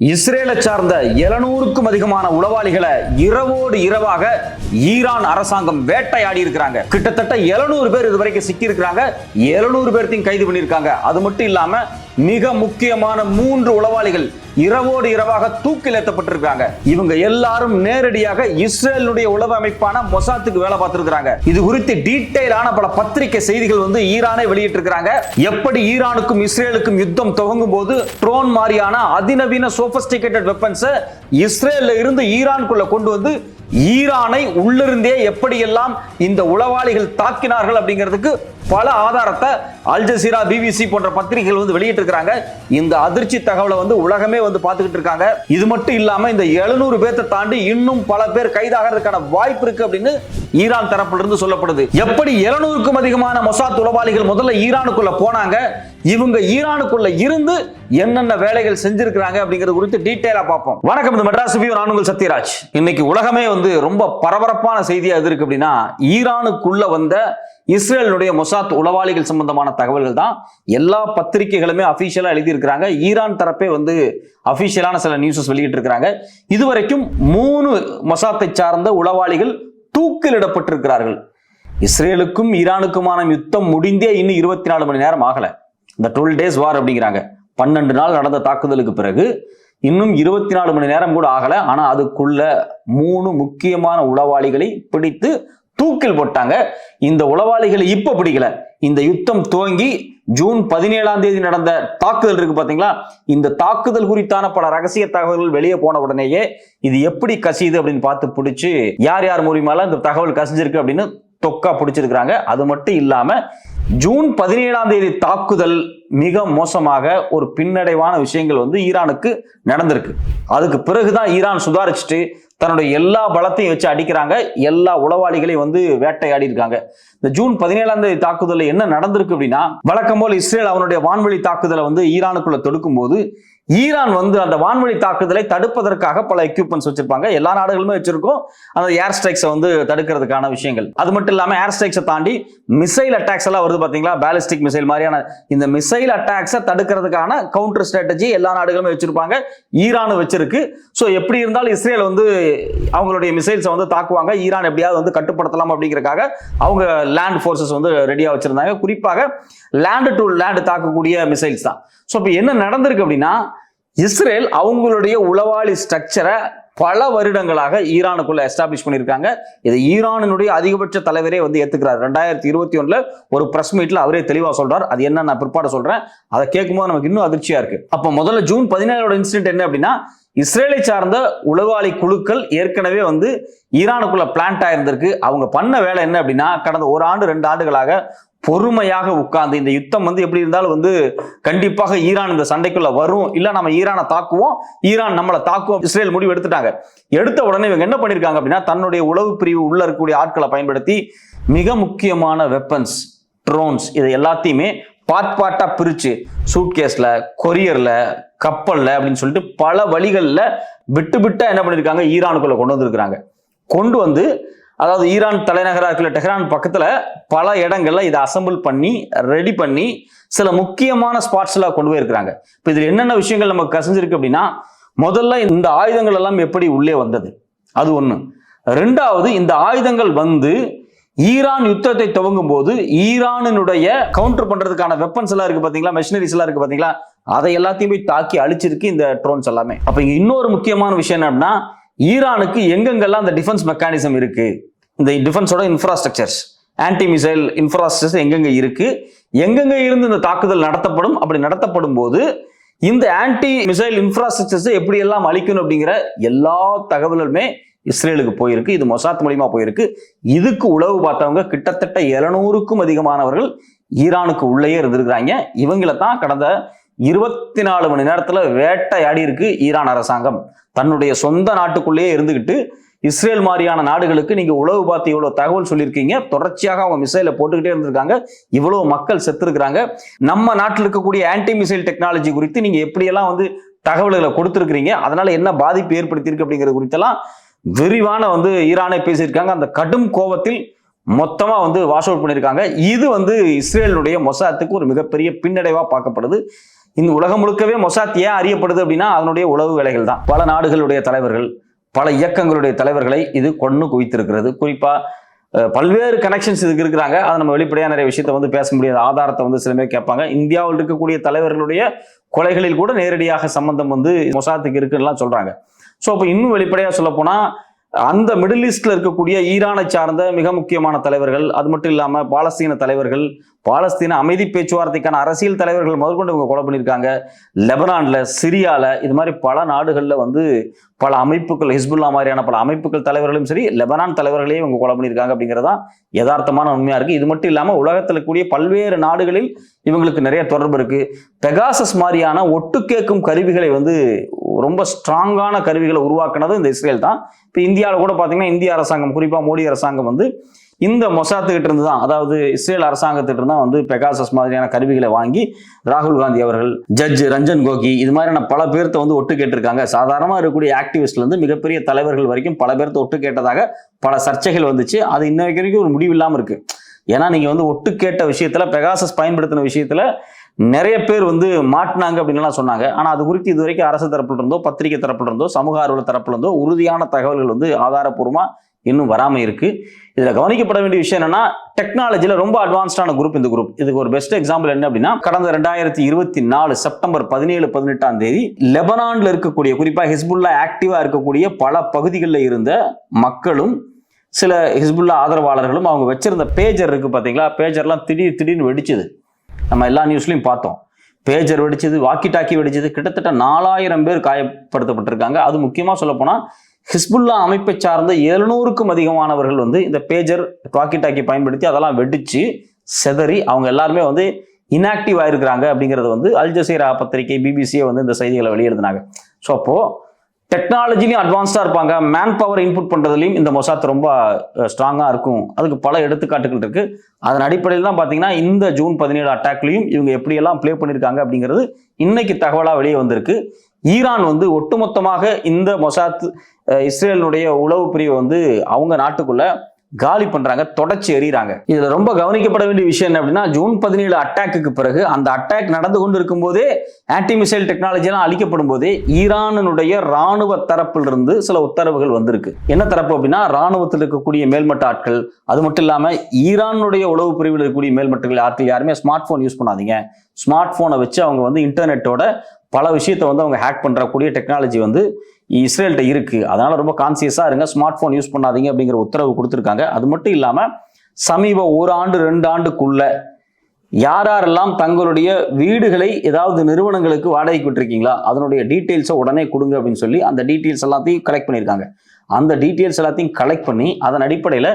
இஸ்ரேலை சார்ந்த எழுநூறுக்கும் அதிகமான உளவாளிகளை இரவோடு இரவாக ஈரான் அரசாங்கம் வேட்டையாடி இருக்கிறாங்க. கிட்டத்தட்ட எழுநூறு பேர் இது வரைக்கும் சிக்கி இருக்கிறாங்க எழுநூறு பேர்த்தையும் கைது பண்ணியிருக்காங்க. அது மட்டும் இல்லாம மிக முக்கியமான மூன்று உளவாளிகள் இரவோடு இரவாக தூக்கிலேற்றப்பட்டிருக்காங்க இவங்க எல்லாரும் நேரடியாக இஸ்ரேலுடைய உளவு அமைப்பான மொசாத்துக்கு வேலை பார்த்திருக்கிறாங்க. இது குறித்து டீட்டெயிலான பல பத்திரிகை செய்திகள் வந்து ஈரானே வெளியிட்டிருக்கிறாங்க. எப்படி ஈரானுக்கும் இஸ்ரேலுக்கும் யுத்தம் துவங்கும் போது ட்ரோன் மாதிரியான அதிநவீன சோபஸ்டிகேட்டட் வெப்பன்ஸை இஸ்ரேல்ல இருந்து ஈரானுக்குள்ள கொண்டு வந்து ஈரானை உள்ளிருந்தே எப்படியெல்லாம் இந்த உளவாளிகள் தாக்கினார்கள் அப்படிங்கிறதுக்கு பல ஆதாரத்தை அல் ஜசீரா பிபிசி போன்ற பத்திரிகைகள் வந்து வெளியிட்டிருக்கிறாங்க. இந்த அதிர்ச்சி தகவலை வந்து உலகமே வந்து பார்த்துக்கிட்டு இருக்காங்க. இது மட்டும் இல்லாம இந்த எழுநூறு பேர்த்தை தாண்டி இன்னும் பல பேர் கைதாகிறதுக்கான வாய்ப்பு இருக்கு அப்படின்னு ஈரான் தரப்பிலிருந்து சொல்லப்படுது. எப்படி எழுநூறுக்கும் அதிகமான மொசாத் உளவாளிகள் முதல்ல ஈரானுக்குள்ள போனாங்க? இவங்க ஈரானுக்குள்ள இருந்து என்னென்ன வேலைகள் செஞ்சிருக்கிறாங்க அப்படிங்கிறது குறித்து டீட்டெயிலா பார்ப்போம். வணக்கம் இது மெட்ராஸ் ரிவ்யூ நான் உங்கள் சத்யராஜ். இன்னைக்கு உலகமே வந்து ரொம்ப பரபரப்பான செய்தியா எது இருக்கு அப்படின்னா ஈரானுக்குள்ள வந்த இஸ்ரேலுடைய மொசாத் உளவாளிகள் சம்பந்தமான தகவல்கள் தான். எல்லா பத்திரிகைகளுமே அபிஷியலா எழுதியிருக்கிறாங்க. ஈரான் தரப்பே வந்து அபிஷியலான சில நியூஸஸ் வெளியிட்டு இருக்கிறாங்க இதுவரைக்கும் மூணு மொசாத்தை சார்ந்த உளவாளிகள் தூக்கிலிடப்பட்டிருக்கிறார்கள் இஸ்ரேலுக்கும் ஈரானுக்குமான யுத்தம் முடிந்தே இன்னும் இருபத்தி நாலு மணி நேரம் ஆகல. இந்த டுவெல் டேஸ் வார் அப்படிங்கிறாங்க. பன்னெண்டு நாள் நடந்த தாக்குதலுக்கு பிறகு இன்னும் இருபத்தி நாலு மணி நேரம் கூட ஆகல. ஆனா அதுக்குள்ள மூணு முக்கியமான உளவாளிகளை பிடித்து தூக்கில் போட்டாங்க. இந்த உளவாளிகளை இப்ப பிடிக்கல. இந்த யுத்தம் துவங்கி ஜூன் பதினேழாம் தேதி நடந்த தாக்குதல் இருக்கு பாத்தீங்களா? இந்த தாக்குதல் குறித்தான பல ரகசிய தகவல்கள் வெளியே போன உடனேயே இது எப்படி கசியுது அப்படின்னு பார்த்து பிடிச்சி யார் யார் மூலியமால இந்த தகவல் கசிஞ்சிருக்கு அப்படின்னு தொக்கா பிடிச்சிருக்கிறாங்க. அது மட்டும் இல்லாம ஜூன் பதினேழாம் தேதி தாக்குதல் மிக மோசமாக ஒரு பின்னடைவான விஷயங்கள் வந்து ஈரானுக்கு நடந்திருக்கு. அதுக்கு பிறகுதான் ஈரான் சுதாரிச்சுட்டு தன்னுடைய எல்லா பலத்தையும் வச்சு அடிக்கிறாங்க. எல்லா உளவாளிகளையும் வந்து வேட்டையாடி இருக்காங்க. இந்த ஜூன் பதினேழாம் தேதி தாக்குதலில் என்ன நடந்திருக்கு அப்படின்னா வழக்கம் போல் இஸ்ரேல் அவனுடைய வான்வெளி தாக்குதலை வந்து ஈரானுக்குள்ள தொடுக்கும் போது ஈரான் வந்து அந்த வான்வழி தாக்குதலை தடுப்பதற்காக பல எக்யூப்மெண்ட்ஸ் வச்சிருப்பாங்க. எல்லா நாடுகளுமே வச்சிருக்கோம். அந்த ஏர் ஸ்ட்ரைக்ஸை வந்து தடுக்கிறதுக்கான விஷயங்கள். அது மட்டும் இல்லாமல் ஏர் ஸ்ட்ரைக்ஸை தாண்டி மிசைல் அட்டாக்ஸ் எல்லாம் வருது பார்த்தீங்களா பேலிஸ்டிக் மிசைல் மாதிரியான இந்த மிசைல் அட்டாக்ஸை தடுக்கிறதுக்கான கவுண்டர் ஸ்ட்ராட்டஜி எல்லா நாடுகளுமே வச்சிருப்பாங்க. ஈரானும் வச்சிருக்கு. ஸோ எப்படி இருந்தாலும் இஸ்ரேல் வந்து அவங்களுடைய மிசைல்ஸை வந்து தாக்குவாங்க. ஈரான் எப்படியாவது வந்து கட்டுப்படுத்தலாம் அப்படிங்கிறதுக்காக அவங்க லேண்ட் ஃபோர்ஸஸ் வந்து ரெடியாக வச்சிருந்தாங்க. குறிப்பாக லேண்டு டு லேண்டு தாக்கக்கூடிய மிசைல்ஸ் தான். ஸோ இப்போ என்ன நடந்திருக்கு அப்படின்னா இஸ்ரேல் அவங்களுடைய உளவாளி ஸ்ட்ரக்சரை பல வருடங்களாக ஈரானுக்குள்ள எஸ்டாப்ளிஷ் பண்ணியிருக்காங்க. இதை ஈரானினுடைய அதிகபட்ச தலைவரே வந்து ஏத்துக்கிறார். ரெண்டாயிரத்தி இருபத்தி ஒண்ணுல ஒரு பிரஸ் மீட்ல அவரே தெளிவா சொல்றார். அது என்ன நான் பிற்பாடு சொல்றேன். அதை கேட்கும்போது நமக்கு இன்னும் அதிர்ச்சியா இருக்கு. அப்ப முதல்ல ஜூன் பதினேழோட இன்சிடென்ட் என்ன அப்படின்னா இஸ்ரேலை சார்ந்த உளவாளி குழுக்கள் ஏற்கனவே வந்து ஈரானுக்குள்ள பிளான்ட் ஆயிருந்திருக்கு. அவங்க பண்ண வேலை என்ன அப்படின்னா கடந்த ஒரு ஆண்டு ரெண்டு ஆண்டுகளாக பொறுமையாக உட்கார்ந்து இந்த யுத்தம் வந்து எப்படி இருந்தாலும் வந்து கண்டிப்பாக ஈரான் இந்த சண்டைக்குள்ள வரும். இல்ல நம்ம ஈரானை தாக்குவோம் ஈரான் நம்மளை தாக்குவோம் இஸ்ரேல் முடிவு எடுத்துட்டாங்க. எடுத்த உடனே இவங்க என்ன பண்ணிருக்காங்க அப்படின்னா தன்னுடைய உளவு பிரிவு உள்ள இருக்கக்கூடிய ஆட்களை பயன்படுத்தி மிக முக்கியமான வெப்பன்ஸ் ட்ரோன்ஸ் இதை எல்லாத்தையுமே பார்ட் பார்ட்டா பிரிச்சு சூட்கேஸ்ல கொரியர்ல கப்பல்ல அப்படின்னு சொல்லிட்டு பல வழிகளில் விட்டு விட்டா என்ன பண்ணிருக்காங்க? ஈரானுக்குள்ள கொண்டு வந்திருக்கிறாங்க. கொண்டு வந்து அதாவது ஈரான் தலைநகராக இருக்கிற டெஹ்ரான் பக்கத்துல பல இடங்கள்ல இதை அசம்பிள் பண்ணி ரெடி பண்ணி சில முக்கியமான ஸ்பாட்ஸ்ல கொண்டு போயிருக்கிறாங்க. இப்போ இதில் என்னென்ன விஷயங்கள் நமக்கு கசிஞ்சிருக்கு அப்படின்னா முதல்ல இந்த ஆயுதங்கள் எல்லாம் எப்படி உள்ளே வந்தது? அது ஒண்ணு. ரெண்டாவது இந்த ஆயுதங்கள் வந்து ஈரான் யுத்தத்தை துவங்கும் போது ஈரானினுடைய கவுண்டர் பண்றதுக்கான வெப்பன்ஸ் எல்லாம் இருக்கு பாத்தீங்களா? மெஷினரிஸ் எல்லாம் இருக்கு பாத்தீங்களா? அதை எல்லாத்தையும் போய் தாக்கி அழிச்சிருக்கு இந்த ட்ரோன்ஸ் எல்லாமே. அப்ப இங்க இன்னொரு முக்கியமான விஷயம் என்ன அப்படின்னா ஈரானுக்கு எங்கெங்கெல்லாம் அந்த டிஃபென்ஸ் மெக்கானிசம் இருக்கு? இந்த டிஃபென்ஸோட இன்ஃப்ராஸ்ட்ரக்சர்ஸ் ஆன்டி மிசைல் இன்ஃப்ராஸ்ட்ரக்சர் எங்கெங்க இருக்கு? எங்கெங்க இருந்து இந்த தாக்குதல் நடத்தப்படும்? அப்படி நடத்தப்படும் போது இந்த ஆன்டி மிசைல் இன்ஃப்ராஸ்ட்ரக்சர்ஸை எப்படி எல்லாம் அழிக்கணும் அப்படிங்கிற எல்லா தகவலுமே இஸ்ரேலுக்கு போயிருக்கு. இது மொசாத் மூலியமா போயிருக்கு. இதுக்கு உளவு பார்த்தவங்க கிட்டத்தட்ட எழுநூறுக்கும் அதிகமானவர்கள் ஈரானுக்கு உள்ளேயே இருந்திருக்கிறாங்க. இவங்களை தான் கடந்த இருபத்தி நாலு மணி நேரத்தில் வேட்டையாடி இருக்கு ஈரான் அரசாங்கம். தன்னுடைய சொந்த நாட்டுக்குள்ளேயே இருந்துக்கிட்டு இஸ்ரேல் மாதிரியான நாடுகளுக்கு நீங்க உளவு பார்த்து இவ்வளவு தகவல் சொல்லியிருக்கீங்க. தொடர்ச்சியாக அவங்க மிசைலை போட்டுக்கிட்டே இருந்திருக்காங்க. இவ்வளவு மக்கள் செத்துருக்குறாங்க. நம்ம நாட்டில் இருக்கக்கூடிய ஆன்டி மிசைல் டெக்னாலஜி குறித்து நீங்க எப்படியெல்லாம் வந்து தகவல்களை கொடுத்துருக்கிறீங்க? அதனால என்ன பாதிப்பு ஏற்படுத்தியிருக்கு அப்படிங்கிறது குறித்தெல்லாம் விரிவான வந்து ஈரானை பேசியிருக்காங்க. அந்த கடும் கோபத்தில் மொத்தமாக வந்து வாஷ் அவுட் பண்ணியிருக்காங்க. இது வந்து இஸ்ரேலுடைய மொசாத்துக்கு ஒரு மிகப்பெரிய பின்னடைவாக பார்க்கப்படுது. இந்த உலகம் முழுக்கவே மொசாத் ஏன் அறியப்படுது அப்படின்னா அதனுடைய உளவு வேலைகள் தான். பல நாடுகளுடைய தலைவர்கள் பல இயக்கங்களுடைய தலைவர்களை இது கொண்டு குவித்திருக்கிறது. குறிப்பா பல்வேறு கனெக்ஷன்ஸ் இதுக்கு இருக்கிறாங்க. அதை நம்ம வெளிப்படையாக நிறைய விஷயத்த வந்து பேச முடியாத. ஆதாரத்தை வந்து சில பேர் கேட்பாங்க. இந்தியாவில் இருக்கக்கூடிய தலைவர்களுடைய கொலைகளில் கூட நேரடியாக சம்பந்தம் வந்து மொசாத்துக்கு இருக்குன்னுலாம் சொல்றாங்க. ஸோ அப்போ இன்னும் வெளிப்படையா சொல்ல போனா அந்த மிடில் ஈஸ்ட்ல இருக்கக்கூடிய ஈரானை சார்ந்த மிக முக்கியமான தலைவர்கள் அது மட்டும் இல்லாம பாலஸ்தீன தலைவர்கள் பாலஸ்தீன அமைதி பேச்சுவார்த்தைக்கான அரசியல் தலைவர்கள் முதற்கொண்டு இவங்க கொலை பண்ணியிருக்காங்க. லெபனானில் சிரியாவில் இது மாதிரி பல நாடுகளில் வந்து பல அமைப்புகள் ஹிஸ்புல்லா மாதிரியான பல அமைப்புகள் தலைவர்களும் சரி லெபனான் தலைவர்களையும் இவங்க கொலை பண்ணியிருக்காங்க அப்படிங்கிறதான் யதார்த்தமான உண்மையாக இருக்குது இது மட்டும் இல்லாமல் உலகத்தில் கூடிய பல்வேறு நாடுகளில் இவங்களுக்கு நிறைய தொடர்பு இருக்குது பெகாசஸ் மாதிரியான ஒட்டு கேட்கும் கருவிகளை வந்து ரொம்ப ஸ்ட்ராங்கான கருவிகளை உருவாக்குனது இந்த இஸ்ரேல் தான். இப்போ இந்தியாவில் கூட பார்த்தீங்கன்னா இந்திய அரசாங்கம் குறிப்பாக மோடி அரசாங்கம் வந்து இந்த மொசாத்துக்கிட்ட இருந்து தான் அதாவது இஸ்ரேல் அரசாங்கத்திட்ட இருந்து தான் வந்து பெகாசஸ் மாதிரியான கருவிகளை வாங்கி ராகுல் காந்தி அவர்கள் ஜட்ஜ் ரஞ்சன் கோகி இது மாதிரியான பல பேர்த்த வந்து ஒட்டு கேட்டிருக்காங்க. சாதாரணமாக இருக்கக்கூடிய ஆக்டிவிஸ்ட்ல இருந்து மிகப்பெரிய தலைவர்கள் வரைக்கும் பல பேர்த்த ஒட்டு கேட்டதாக பல சர்ச்சைகள் வந்துச்சு. அது இன்ன வரைக்கும் ஒரு முடிவு இல்லாமல் இருக்கு. ஏன்னா நீங்க வந்து ஒட்டு கேட்ட விஷயத்துல பெகாசஸ் பயன்படுத்தின விஷயத்துல நிறைய பேர் வந்து மாட்டினாங்க அப்படின்லாம் சொன்னாங்க. ஆனால் அது குறித்து இது வரைக்கும் அரசு தரப்புல இருந்தோ பத்திரிகை தரப்புல இருந்தோ சமூக ஆர்வலர் தரப்புல இருந்தோ உறுதியான தகவல்கள் வந்து ஆதாரப்பூர்வமாக இன்னும் வராமல் இருக்குது இதுல கவனிக்கப்பட வேண்டிய விஷயம் என்னன்னா டெக்னாலஜியில் ரொம்ப அட்வான்ஸ்டான குரூப் இந்த குரூப் இதுக்கு ஒரு பெஸ்ட் எக்ஸாம்பிள் என்ன அப்படின்னா கடந்த ரெண்டாயிரத்தி இருபத்தி நாலு செப்டம்பர் பதினேழு பதினெட்டாம் தேதி லெபனான்ல இருக்கக்கூடிய குறிப்பா ஹிஸ்புல்லா ஆக்டிவா இருக்கக்கூடிய பல பகுதிகளில் இருந்த மக்களும் சில ஹிஸ்புல்லா ஆதரவாளர்களும் அவங்க வச்சிருந்த பேஜர் இருக்கு பாத்தீங்களா? பேஜர்லாம் திடீர் திடீர்னு வெடிச்சது. நம்ம எல்லா நியூஸ்லையும் பார்த்தோம். பேஜர் வெடிச்சது வாக்கி டாக்கி வெடிச்சது. கிட்டத்தட்ட நாலாயிரம் பேர் காயப்படுத்தப்பட்டிருக்காங்க. அது முக்கியமாக சொல்லப்போனால் ஹிஸ்புல்லா அமைப்பை சார்ந்த எழுநூறுக்கும் அதிகமானவர்கள் வந்து இந்த பேஜர் டாக்கி டாக்கி பயன்படுத்தி அதெல்லாம் வெடிச்சு செதறி அவங்க எல்லாருமே வந்து இன்ஆக்டிவ் ஆயிருக்கிறாங்க அப்படிங்கிறது வந்து அல் ஜசீரா பத்திரிகை பிபிசியே வந்து இந்த செய்திகளை வெளியிடுனாங்க ஸோ அப்போது டெக்னாலஜிலையும் அட்வான்ஸ்டாக இருப்பாங்க. மேன் பவர் இன்புட் பண்ணுறதுலையும் இந்த மொசாத் ரொம்ப ஸ்ட்ராங்காக இருக்கும். அதுக்கு பல எடுத்துக்காட்டுகள் இருக்குது அதன் அடிப்படையில் தான் பார்த்தீங்கன்னா இந்த ஜூன் பதினேழு அட்டாக்லையும் இவங்க எப்படியெல்லாம் ப்ளே பண்ணியிருக்காங்க அப்படிங்கிறது இன்னைக்கு தகவலாக வெளியே வந்திருக்கு. ஈரான் வந்து ஒட்டுமொத்தமாக இந்த மொசாத் இஸ்ரேலினுடைய உளவு பிரிவை வந்து அவங்க நாட்டுக்குள்ள காலி பண்றாங்க தொடச்சி எறிகிறாங்க. இதுல ரொம்ப கவனிக்கப்பட வேண்டிய விஷயம் என்ன அப்படின்னா ஜூன் பதினேழு அட்டாக்குக்கு பிறகு அந்த அட்டாக் நடந்து கொண்டு இருக்கும் போதே ஆன்டி மிசைல் டெக்னாலஜி எல்லாம் அளிக்கப்படும் போதே ஈரானுடைய ராணுவ தரப்பிலிருந்து சில உத்தரவுகள் வந்திருக்கு. என்ன தரப்பு அப்படின்னா ராணுவத்தில் இருக்கக்கூடிய மேல்மட்ட ஆட்கள் அது மட்டும் இல்லாம ஈரானுடைய உளவு பிரிவில் இருக்கக்கூடிய மேல்மட்டங்கள் ஆட்கள் யாருமே ஸ்மார்ட் போன் யூஸ் பண்ணாதீங்க. ஸ்மார்ட் போனை வச்சு அவங்க வந்து இன்டர்நெட்டோட பல விஷயத்தை வந்து அவங்க ஹேக் பண்ணுறக்கூடிய டெக்னாலஜி வந்து இஸ்ரேல்கிட்ட இருக்குது அதனால் ரொம்ப கான்சியஸாக இருங்க. ஸ்மார்ட் ஃபோன் யூஸ் பண்ணாதீங்க அப்படிங்கிற உத்தரவு கொடுத்துருக்காங்க. அது மட்டும் இல்லாமல் சமீப ஒரு ஆண்டு ரெண்டு ஆண்டுக்குள்ள யார் யாரெல்லாம் தங்களுடைய வீடுகளை ஏதாவது நிறுவனங்களுக்கு வாடகைக்கு விட்டுருக்கீங்களா? அதனுடைய டீட்டெயில்ஸை உடனே கொடுங்க அப்படின்னு சொல்லி அந்த டீட்டெயில்ஸ் எல்லாத்தையும் கலெக்ட் பண்ணியிருக்காங்க. அந்த டீட்டெயில்ஸ் எல்லாத்தையும் கலெக்ட் பண்ணி அதன் அடிப்படையில்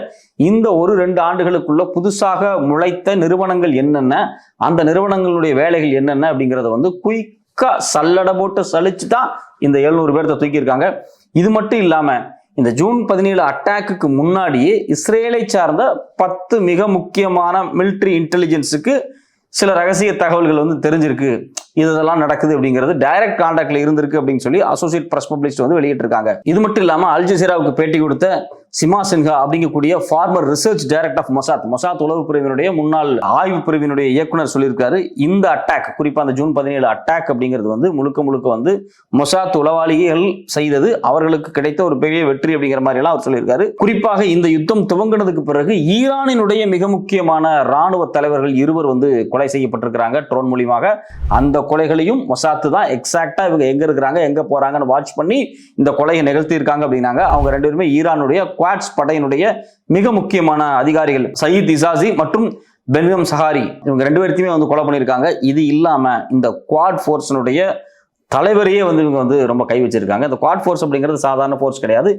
இந்த ஒரு ரெண்டு ஆண்டுகளுக்குள்ள புதுசாக முளைத்த நிறுவனங்கள் என்னென்ன அந்த நிறுவனங்களுடைய வேலைகள் என்னென்ன அப்படிங்கிறத வந்து குயிக் குயிக்கா சல்லடை போட்டு சலிச்சு தான் இந்த எழுநூறு பேர்த்த தூக்கியிருக்காங்க. இது மட்டும் இல்லாம இந்த ஜூன் பதினேழு அட்டாக்குக்கு முன்னாடியே இஸ்ரேலை சார்ந்த பத்து மிக முக்கியமான மிலிட்ரி இன்டெலிஜென்ஸுக்கு சில ரகசிய தகவல்கள் வந்து தெரிஞ்சிருக்கு. இதெல்லாம் நடக்குது அப்படிங்கிறது டைரக்ட் கான்டாக்ட்ல இருந்திருக்கு அப்படின்னு சொல்லி அசோசியேட் பிரஸ் பப்ளிஸ்ட் வந்து வெளியிட்டிருக்காங்க. இது மட்டும் இல்லாம அல் ஜசீராவுக்கு பேட்டி கொடுத்த சிமா சின்ஹா அப்படிங்கக்கூடிய former research director of Mossad Mossad உளவு பிரிவினுடைய முன்னாள் ஆய்வு பிரிவினுடைய இயக்குனர் சொல்லியிருக்காரு. இந்த அட்டாக் குறிப்பா அந்த ஜூன் பதினேழு அட்டாக் அப்படிங்கிறது வந்து முழுக்க முழுக்க வந்து மொசாத் உளவாளிகள் செய்தது அவர்களுக்கு கிடைத்த ஒரு பெரிய வெற்றி அப்படிங்கிற மாதிரி எல்லாம் அவர் சொல்லியிருக்காரு. குறிப்பாக இந்த யுத்தம் துவங்கினதுக்கு பிறகு ஈரானினுடைய மிக முக்கியமான ராணுவ தலைவர்கள் இருவர் வந்து கொலை செய்யப்பட்டிருக்கிறாங்க. ட்ரோன் மூலியமாக அந்த கொலைகளையும் மொசாத்து தான் எக்ஸாக்டா இவங்க எங்க இருக்கிறாங்க எங்க போறாங்கன்னு வாட்ச் பண்ணி இந்த கொலையை நிகழ்த்தி இருக்காங்க அப்படின்னாங்க. அவங்க ரெண்டு பேருமே ஈரானுடைய குவாட்ஸ் படையினுடைய மிக முக்கியமான அதிகாரிகள். சயீத் இசாசி மற்றும் பென்கம் சஹாரி. இவங்க ரெண்டு பேர்த்தையுமே வந்து கொலை பண்ணியிருக்காங்க. இது இல்லாம இந்த குவாட் ஃபோர்ஸினுடைய தலைவரையே வந்து இவங்க வந்து ரொம்ப கை வச்சிருக்காங்க. இந்த குவாட் ஃபோர்ஸ் அப்படிங்கிறது சாதாரண ஃபோர்ஸ் கிடையாது.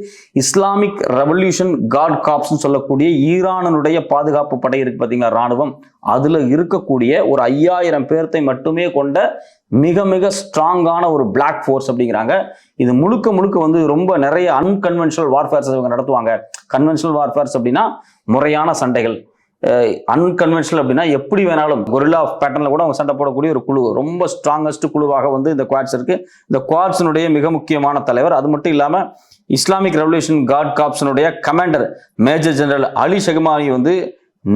இஸ்லாமிக் ரெவல்யூஷன் காட் காப்ஸ்னு சொல்லக்கூடிய ஈரானுடைய பாதுகாப்பு படை இருக்கு பார்த்தீங்களா ராணுவம் அதில் இருக்கக்கூடிய ஒரு ஐயாயிரம் பேர்த்தை மட்டுமே கொண்ட மிக மிக ஸ்ட்ராங்கான ஒரு பிளாக் ஃபோர்ஸ் அப்படிங்கிறாங்க. இது முழுக்க முழுக்க வந்து ரொம்ப நிறைய அன்கன்வென்ஷனல் வார்ஃபேர்ஸ் இவங்க நடத்துவாங்க. கன்வென்ஷனல் வார்ஃபேர்ஸ் அப்படின்னா முறையான சண்டைகள். அன்கன்வென்ஷனல் அப்படின்னா எப்படி வேணாலும் கொரில்லா பேட்டர்ல கூட அவங்க சண்டை போடக்கூடிய ஒரு குழு. ரொம்ப ஸ்ட்ராங்கஸ்ட் குழுவாக வந்து இந்த குவாட்ஸ் இருக்கு. இந்த குவாட்ஸினுடைய மிக முக்கியமான தலைவர் அது மட்டும் இல்லாம Islamic revolution God காப்ஸினுடைய commander major general Ali Shadmani வந்து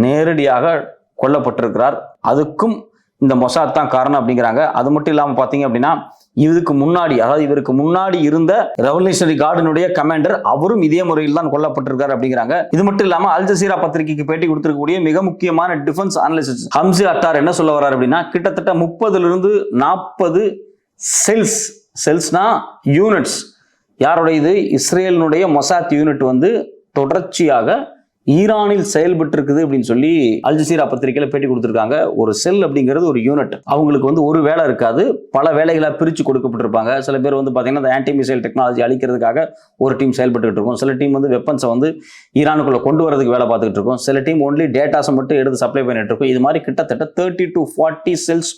நேரடியாக கொல்லப்பட்டிருக்கிறார். அதுக்கும் இந்த மொசாத் தான் காரணம் அப்படிங்கிறாங்க. அது மட்டும் இல்லாமல் பார்த்தீங்க அப்படின்னா இதுக்கு முன்னாடி அதாவது இவருக்கு முன்னாடி இருந்த ரெவல்யூஷனரி கார்டினுடைய கமாண்டர் அவரும் இதே முறையில் தான் கொல்லப்பட்டிருக்காரு அப்படிங்கிறாங்க. இது மட்டும் இல்லாம அல் ஜசீரா பத்திரிகைக்கு பேட்டி கொடுத்திருக்கக்கூடிய மிக முக்கியமான டிஃபென்ஸ் அனலிசிஸ் ஹம்சி அத்தார் என்ன சொல்ல வர்றாரு அப்படின்னா கிட்டத்தட்ட முப்பதுல இருந்து நாற்பது செல்ஸ் செல்ஸ்னா யூனிட்ஸ் யாருடைய இது? இஸ்ரேலினுடைய மொசாத் யூனிட் வந்து தொடர்ச்சியாக ஈரானில் செயல்பட்டு இருக்குது அப்படின்னு சொல்லி அல்ஜசீரா பத்திரிகையில பேட்டி கொடுத்துருக்காங்க. ஒரு செல் அப்படிங்கிறது ஒரு யூனிட் அவங்களுக்கு வந்து ஒரு வேலை இருக்காது. பல வேலைகளை பிரித்து கொடுக்கப்பட்டிருப்பாங்க. சில பேர் வந்து பார்த்தீங்கன்னா அந்த ஆன்டி மிசைல் டெக்னாலஜி அழிக்கிறதுக்காக ஒரு டீம் செயல்பட்டுக்கிட்டு இருக்கும். சில டீம் வந்து வெப்பன்ஸை வந்து ஈரானுக்குள்ள கொண்டு வரதுக்கு வேலை பார்த்துக்கிட்டு இருக்கும். சில டீம் ஒன்லி டேட்டாஸை மட்டும் எடுத்து சப்ளை பண்ணிட்டு இருக்கும். இது மாதிரி கிட்டத்தட்ட thirty to forty cells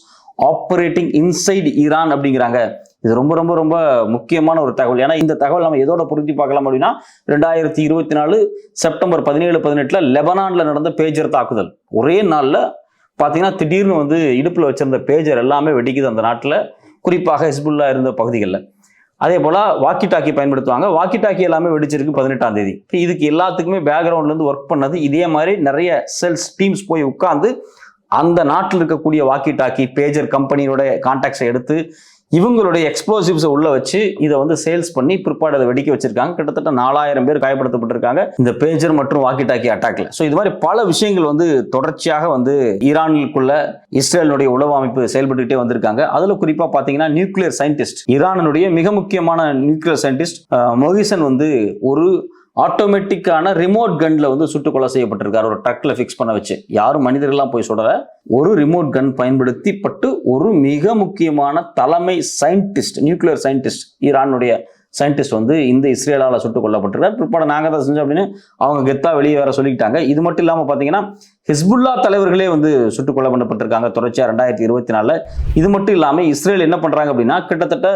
operating inside Iran அப்படிங்கிறாங்க. இது ரொம்ப ரொம்ப ரொம்ப முக்கியமான ஒரு தகவல். ஏன்னா இந்த தகவல் நம்ம எதோட பொருத்தி பார்க்கலாம் அப்படின்னா ரெண்டாயிரத்தி இருபத்தி நாலு செப்டம்பர் பதினேழு பதினெட்டுல லெபனான்ல நடந்த பேஜர் தாக்குதல். ஒரே நாள்ல பார்த்தீங்கன்னா திடீர்னு வந்து இடுப்பில் வச்சிருந்த பேஜர் எல்லாமே வெடிக்குது அந்த நாட்டில். குறிப்பாக ஹிஸ்புல்லா இருந்த பகுதிகளில். அதே போல் வாக்கி டாக்கி பயன்படுத்துவாங்க. வாக்கி டாக்கி எல்லாமே வெடிச்சிருக்கு பதினெட்டாம் தேதி. இப்போ இதுக்கு எல்லாத்துக்குமே பேக்ரவுண்ட்லேருந்து ஒர்க் பண்ணது. இதே மாதிரி நிறைய செல்ஸ் டீம்ஸ் போய் உட்காந்து அந்த நாட்டில் இருக்கக்கூடிய வாக்கி டாக்கி பேஜர் கம்பெனியோட கான்டாக்ட்ஸை எடுத்து இவங்களுடைய எக்ஸ்ப்ளோசிவ்ஸை உள்ள வச்சு இதை வந்து சேல்ஸ் பண்ணி பிற்பாடு அதை வெடிக்க வச்சிருக்காங்க. கிட்டத்தட்ட நாலாயிரம் பேர் காயப்படுத்தப்பட்டிருக்காங்க. இந்த பேஜர் மற்றும் வாக்கி டாக்கி அட்டாக்ல ஸோ இது மாதிரி பல விஷயங்கள் வந்து தொடர்ச்சியாக வந்து ஈரானுக்குள்ள இஸ்ரேலுடைய உளவு அமைப்பு செயல்பட்டுக்கிட்டே வந்திருக்காங்க. அதுல குறிப்பா பாத்தீங்கன்னா நியூக்ளியர் சயின்டிஸ்ட் ஈரானுடைய மிக முக்கியமான நியூக்ளியர் சயின்டிஸ்ட் மொஹிசன் வந்து ஒரு ஆட்டோமேட்டிக்கான ரிமோட் கன்ல வந்து சுட்டுக்கொலை செய்யப்பட்டிருக்காரு. ஒரு ட்ரக்ல ஃபிக்ஸ் பண்ண வச்சு. யாரும் மனிதர்கள்லாம் போய் சொல்ற ஒரு ரிமோட் கன் பயன்படுத்தி பட்டு ஒரு மிக முக்கியமான தலைமை சயின்டிஸ்ட் நியூக்ளியர் சயின்டிஸ்ட் ஈரானுடைய சயின்டிஸ்ட் வந்து இந்த இஸ்ரேலால் சுட்டுக் கொல்லப்பட்டிருக்கார் பிற்பாடு நாங்கள் தான் செஞ்சோம் அப்படின்னு அவங்க கெத்தா வெளியே வேற சொல்லிக்கிட்டாங்க. இது மட்டும் இல்லாமல் பார்த்தீங்கன்னா ஹிஸ்புல்லா தலைவர்களே வந்து சுட்டுக் கொல்லப்பட்டிருக்காங்க பண்ணப்பட்டிருக்காங்க. தொடர்ச்சியாக ரெண்டாயிரத்தி இருபத்தி நாலில். இது மட்டும் இல்லாமல் இஸ்ரேல் என்ன பண்ணுறாங்க அப்படின்னா கிட்டத்தட்ட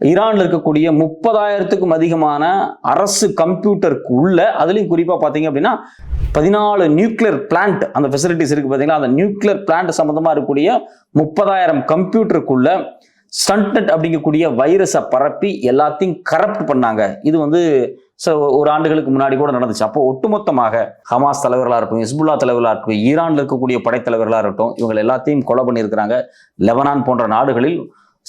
ஈரான்ல இருக்கக்கூடிய முப்பதாயிரத்துக்கும் அதிகமான அரசு கம்ப்யூட்டருக்கு உள்ள அதுலயும் குறிப்பா பாத்தீங்க அப்படின்னா பதினாலு நியூக்ளியர் பிளான்ட் அந்த ஃபெசிலிட்டிஸ் இருக்கு பாத்தீங்களா? அந்த நியூக்ளியர் பிளான்ட் சம்பந்தமா இருக்கக்கூடிய முப்பதாயிரம் கம்ப்யூட்டருக்குள்ள ஸ்டன்டட் அப்படிங்கக்கூடிய வைரஸை பரப்பி எல்லாத்தையும் கரப்ட் பண்ணாங்க. இது வந்து so ஒரு ஆண்டுகளுக்கு முன்னாடி கூட நடந்துச்சு. அப்போ ஒட்டுமொத்தமாக ஹமாஸ் தலைவர்களாக இருக்கட்டும் ஹிஸ்புல்லா தலைவர்களாக இருக்கட்டும் ஈரான்ல இருக்கக்கூடிய படைத்தலைவர்களாக இருக்கட்டும் இவங்க எல்லாத்தையும் கொலை பண்ணியிருக்கிறாங்க. லெபனான் போன்ற நாடுகளில்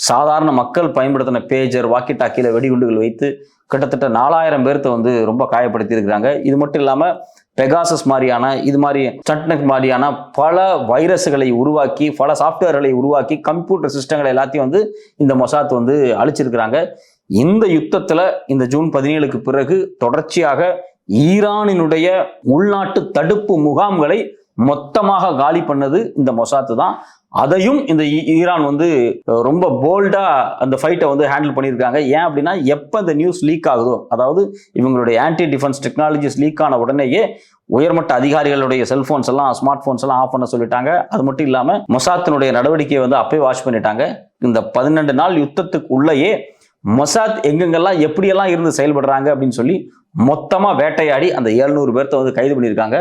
சாதாரண மக்கள் பயன்படுத்தின பேஜர் வாக்கி டாக்கியில் வெடிகுண்டுகள் வைத்து கிட்டத்தட்ட நாலாயிரம் பேர்த்த வந்து ரொம்ப காயப்படுத்தி இருக்கிறாங்க இது மட்டும் இல்லாமல் பெகாசஸ் மாதிரியான இது மாதிரி சட்னக் மாதிரியான பல வைரஸ்களை உருவாக்கி பல சாஃப்ட்வேர்களை உருவாக்கி கம்ப்யூட்டர் சிஸ்டங்களை எல்லாத்தையும் வந்து இந்த மொசாத் வந்து அழிச்சிருக்கிறாங்க. இந்த யுத்தத்தில் இந்த ஜூன் பதினேழுக்கு பிறகு தொடர்ச்சியாக ஈரானினுடைய உள்நாட்டு தடுப்பு முகாம்களை மொத்தமாக காலி பண்ணது இந்த மொசாத்து தான். அதையும் இந்த ஈ- ஈரான் வந்து ரொம்ப போல்டா அந்த ஃபைட்டை வந்து ஹேண்டில் பண்ணியிருக்காங்க. ஏன் அப்படின்னா எப்போ இந்த நியூஸ் லீக் ஆகுதோ அதாவது இவங்களுடைய ஆன்டி டிஃபென்ஸ் டெக்னாலஜிஸ் லீக் ஆன உடனேயே உயர்மட்ட அதிகாரிகளுடைய செல்போன்ஸ் எல்லாம் ஸ்மார்ட் போன்ஸ் எல்லாம் ஆஃப் பண்ண சொல்லிட்டாங்க. அது மட்டும் இல்லாமல் மொசாத்தினுடைய நடவடிக்கையை வந்து அப்பயே வாஷ் பண்ணிட்டாங்க. இந்த பதினெண்டு நாள் யுத்தத்துக்கு உள்ளேயே மொசாத் எங்கெங்கெல்லாம் எப்படியெல்லாம் இருந்து செயல்படுறாங்க அப்படின்னு சொல்லி மொத்தமாக வேட்டையாடி அந்த 700 பேர்த்த வந்து கைது பண்ணியிருக்காங்க.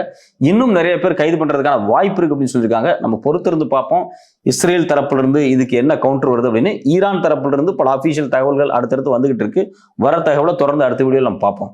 இன்னும் நிறைய பேர் கைது பண்ணுறதுக்கான வாய்ப்பு இருக்குது அப்படின்னு சொல்லியிருக்காங்க. நம்ம பொறுத்திருந்து பார்ப்போம். இஸ்ரேல் தரப்புலேருந்து இதுக்கு என்ன கவுண்டர் வருது அப்படின்னு ஈரான் தரப்புலருந்து பல அஃபீஷியல் தகவல்கள் அடுத்தடுத்து வந்துகிட்டு இருக்கு. வர தகவலை தொடர்ந்து அடுத்த வீடியோவில் நம்ம பார்ப்போம்.